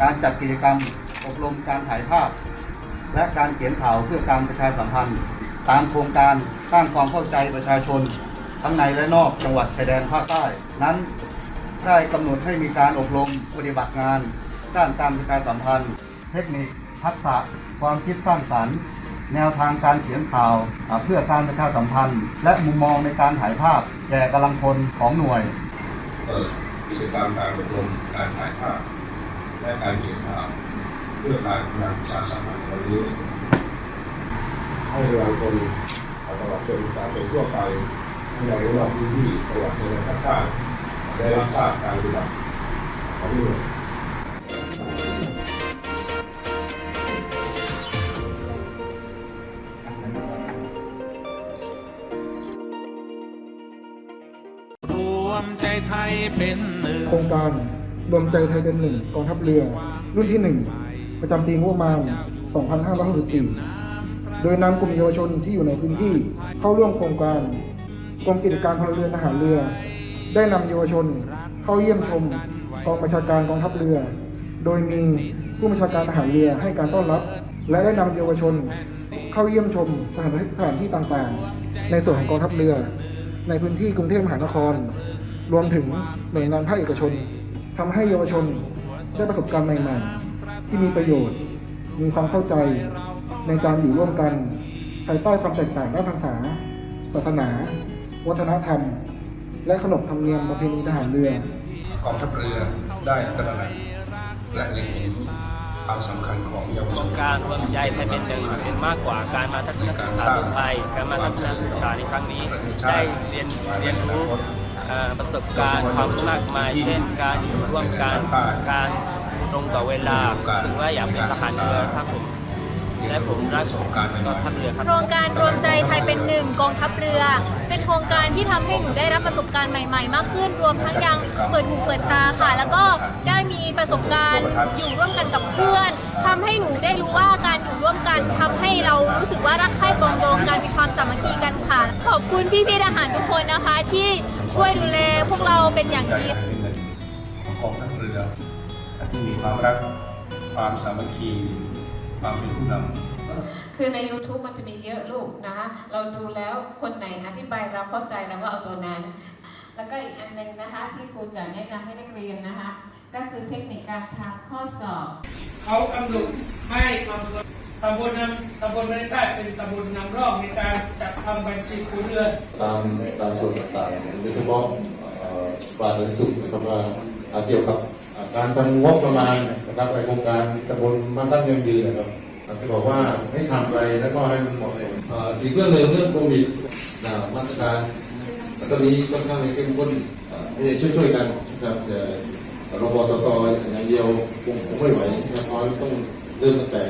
การจัดกิจกรรม อบรมการถ่ายภาพ และการเขียนข่าวเพื่อการประชาสัมพันธ์ ตามโครงการสร้างความเข้าใจประชาชน ทั้งในและนอกจังหวัดชายแดนภาคใต้ นั้นได้กำหนดให้มีการอบรมปฏิบัติงานด้านการประชาสัมพันธ์ เทคนิค ทักษะ ความคิดสร้างสรรค์ แนวทางการเขียนข่าวเพื่อการประชาสัมพันธ์ และมุมมองในการถ่ายภาพ แก่กำลังพลของหน่วย เปิดกิจกรรมการอบรมการถ่ายภาพ และการเขียนข่าวเพื่อการงานประชาสัมพันธ์วันนี้ ให้เราคนตลอดจนประชาชนทั่วไปทั้งในและนอกพื้นที่จังหวัดชายแดนภาคใต้ได้รับทราบการปฏิบัติของหน่วยรวมใจไทยเป็นหนึ่งโครงการ รวมใจไทยเป็นหนึ่งกองทัพเรือ รุ่นที่1ประจำปีงบประมาณ 2564 โดยนำกลุ่มเยาวชนที่อยู่ในพื้นที่เข้าร่วมโครงการกรมกิจการพลเรือนทหารเรือ ได้นำเยาวชนเข้าเยี่ยมชมกองประชาการกองทัพเรือ โดยมีผู้บัญชาการทหารเรือให้การต้อนรับ และได้นำเยาวชน เข้าเยี่ยมชมสถานสถานที่ต่างๆ ในส่วนของกองทัพเรือ ในพื้นที่กรุงเทพมหานคร รวมถึงหน่วยงานภาคเอกชน ทำให้เยาวชนได้ประสบการณ์ใหม่ ๆ ที่มีประโยชน์ มีความเข้าใจในการอยู่ร่วมกัน ภายใต้ความแตกต่างด้านภาษา ศาสนา วัฒนธรรม และขนบธรรมเนียมประเพณีทหารเรือกองทัพเรือได้ตระหนักและเล็งเห็นความสำคัญของเยาวชนการรวมใจไทยเป็นหนึ่งเป็นมากกว่าการมาทัศนศึกษาทั่วไปการมาทัศนศึกษาในครั้งนี้ ได้เรียนเรียนรู้เอ่อ ประสบการณ์ความมากมาย เช่น การอยู่ร่วมกันการตรงต่อเวลาถึงว่าอยากเป็นทหารเรือครับผมและผมรักกองทัพเรือครับโครงการรวมใจไทยเป็นหนึ่งกองทัพเรือ เป็นโครงการที่ทำให้หนูได้รับประสบการณ์ใหม่ ๆ มากขึ้น รวมทั้งยังเปิดหูเปิดตาค่ะ แล้วก็ได้มีประสบการณ์อยู่ร่วมกันกับเพื่อนทำให้หนูได้รู้ว่าการอยู่ร่วมกันทำให้เรารู้สึกว่ารักใคร่ปองดองกันมีความสามัคคีกันค่ะ ขอบคุณพี่ๆทหารทุกคนนะคะที่ ช่วยดูแลพวกเราเป็นอย่างดีของกองทัพเรือที่มีความรักความสามัคคีความเป็นผู้นำคือใน YouTube มันจะมีเยอะลูกนะคะเราดูแล้วคนไหนอธิบายเราเข้าใจเราก็เอาตัวนั้น แล้วก็อีกอันหนึงนะคะ ที่ครูจะแนะนำให้นักเรียนนะคะ ก็คือเทคนิคการทำข้อสอบ เขากำหนดให้ตำบล ตำบลนำตำบลในใต้เป็นตำบลนำร่องในการจัดทำบัญชีครัวเรือนตามตามส่วนต่างๆโดยเฉพาะสภาสันสุขนะครับว่าเกี่ยวกับการทำงบประมาณนะครับในโครงการตำบลมันตั้งยังยืนนะครับอ่าที่บอกว่าให้ทำอะไรแล้วก็ให้มันเหมาะสมอ่าอีกเรื่องหนึ่งเรื่องโควิดนะมาตรการแล้วก็นี้ค่อนข้างเข้มข้นให้ช่วยๆกันนะครับแต่รบสตอย่างเดียวคงคงไม่ไหวนะครับต้องเริ่มตั้งแต่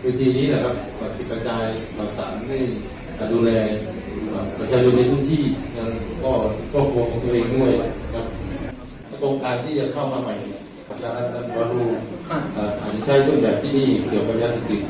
เวทีนี้นะครับอ่ากระจายข่าวสารให้อ่าดูแลประชาชนในพื้นที่นะก็ครอบครัวของตัวเองด้วยนะครับโครงการที่จะเข้ามาใหม่เนี่ยอาจารย์วารูอ่าอาจจะใช้ต้นแบบที่นี่เกี่ยวกับยาเสพติด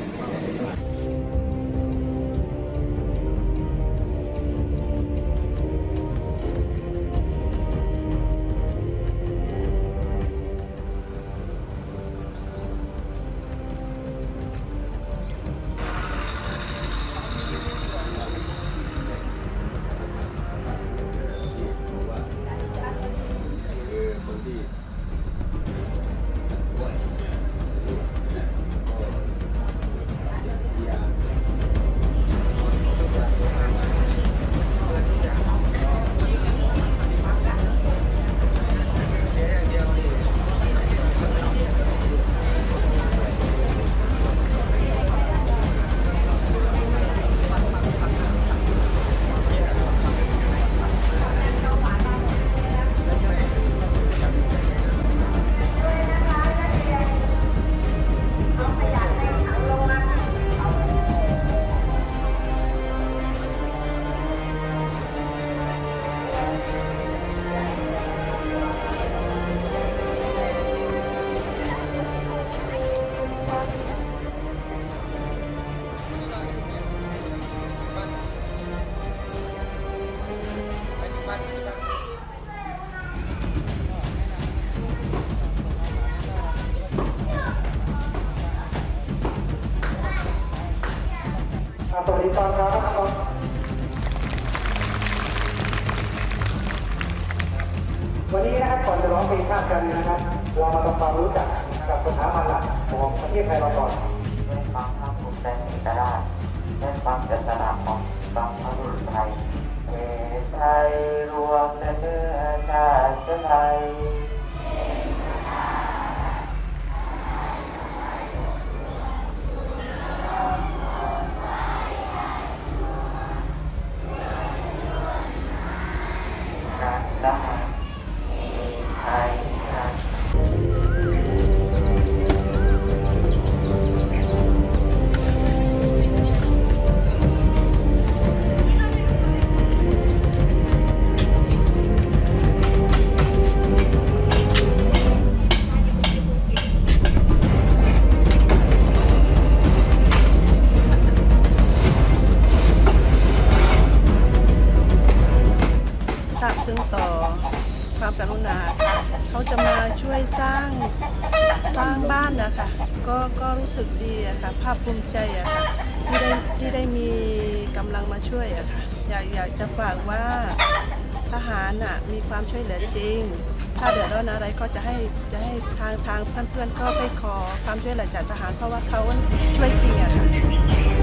วัสดีตอนเช้าครับวันนี้นะครับก่อนจะร้องเพลงชาติกันนะครับ เรามาทำความรู้จักกับสถาบันหลักของประเทศไทยเราก่อนด้วยความภาคภูมิใจในกระดาษและความเจตนาของบรรพบุรุษไทยเอไทยรวมและเชื้อชาติไทย ช่วยสร้างสร้างบ้านนะคะก็ก็รู้สึกดีอะค่ะภาคภูมิใจอะค่ะที่ได้ที่ได้มีกำลังมาช่วยอะค่ะอยากอยากจะฝากว่าทหารน่ะมีความช่วยเหลือจริง ถ้าเดือดร้อนอะไรก็จะให้จะให้ทางทางเพื่อนๆก็ไปขอความช่วยเหลือจากทหาร เพราะว่าเขาช่วยจริงอะค่ะ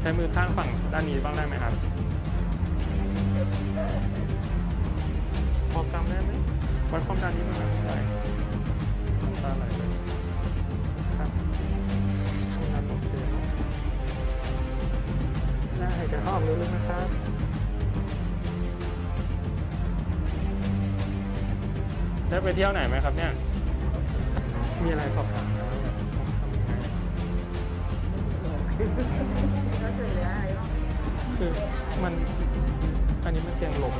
ใช้มือข้างฝั่งด้านนี้บ้างได้ไหมครับพอกำได้ไหมวัดความดันนี้มันได้น้ำตาไหลเลยครับความดันโอเคได้หายใจเข้าออกลึกๆนะครับได้ไปเที่ยวไหนไหมครับเนี่ย มีอะไรสอบถา คือมันอันนี้มันเตียงลม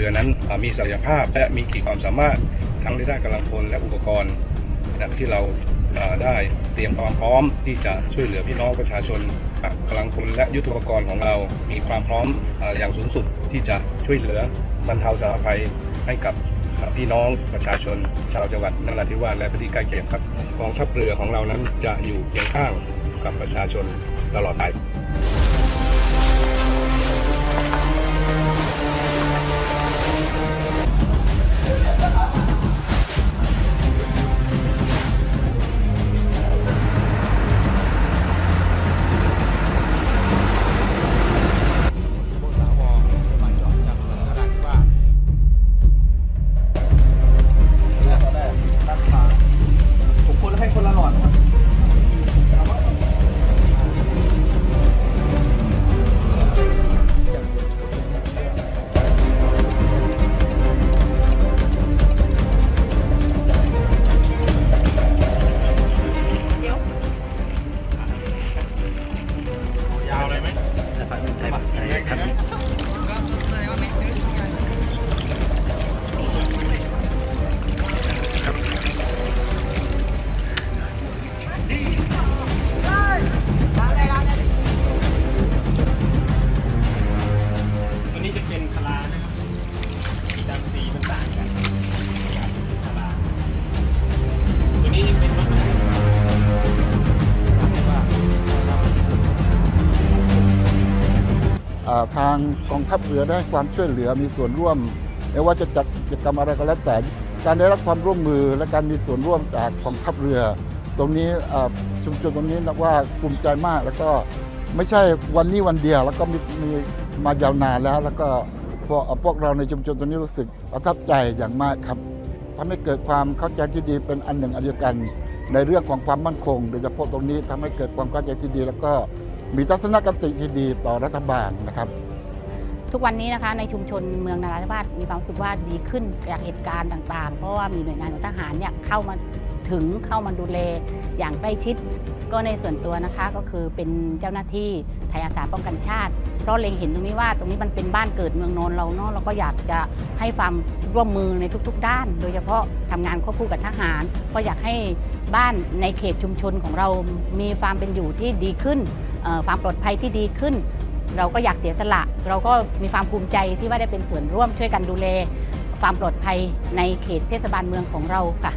รือนั้นมีศักยภาพและมีขีดความสามารถทั้งในด้านกำลังพลและอุปกรณ์นะครับที่เราได้เตรียมความพร้อมที่จะช่วยเหลือพี่น้องประชาชนกำลังพลและยุทโธปกรณ์ของเรา มีความพร้อมอ่าอย่างสูงสุดที่จะช่วยเหลือบรรเทาสาธารณภัยให้กับพี่น้องประชาชนชาวจังหวัดนราธิวาสและพื้นที่ใกล้เคียงครับกองทัพเรือของเรานั้นจะอยู่เคียงข้างกับประชาชนตลอดไป ทางกองทัพเรือได้ให้ความช่วยเหลือมีส่วนร่วมไม่ว่าจะจัดกิจกรรมอะไรก็แล้วแต่ การได้รับความร่วมมือและการมีส่วนร่วมจากกองทัพเรือ ตรงนี้ชุมชนตรงนี้นับว่าภูมิใจมาก แล้วก็ไม่ใช่วันนี้วันเดียว แล้วก็มีมีมายาวนานแล้ว แล้วก็พวกพวกเราในชุมชนตรงนี้รู้สึกประทับใจอย่างมากครับทำให้เกิดความเข้าใจที่ดีเป็นอันหนึ่งอันเดียวกัน ในเรื่องของความมั่นคง โดยเฉพาะตรงนี้ทำให้เกิดความเข้าใจที่ดีแล้วก็ มีทัศนคติที่ดีต่อรัฐบาลนะครับ ทุกวันนี้นะคะในชุมชนเมืองนาราธิวาสมีความรู้สึกว่าดีขึ้นจากเหตุการณ์ต่างๆ เพราะว่ามีหน่วยงานของทหารเนี่ยเข้ามา ถึงเข้ามาดูแลอย่างใกล้ชิด ก็ในส่วนตัวนะคะก็คือเป็นเจ้าหน้าที่ไทยอาสาป้องกันชาติ เพราะเล็งเห็นตรงนี้ว่าตรงนี้มันเป็นบ้านเกิดเมืองนอนเราเนาะเราก็อยากจะให้ความร่วมมือในทุก ๆ ด้าน โดยเฉพาะทำงานควบคู่กับทหาร ก็อยากให้บ้านในเขตชุมชนของเรามีความเป็นอยู่ที่ดีขึ้นความปลอดภัยที่ดีขึ้น เราก็อยากเสียสละ เราก็มีความภูมิใจที่ว่าได้เป็นส่วนร่วมช่วยกันดูแลความปลอดภัยในเขตเทศบาลเมืองของเราค่ะ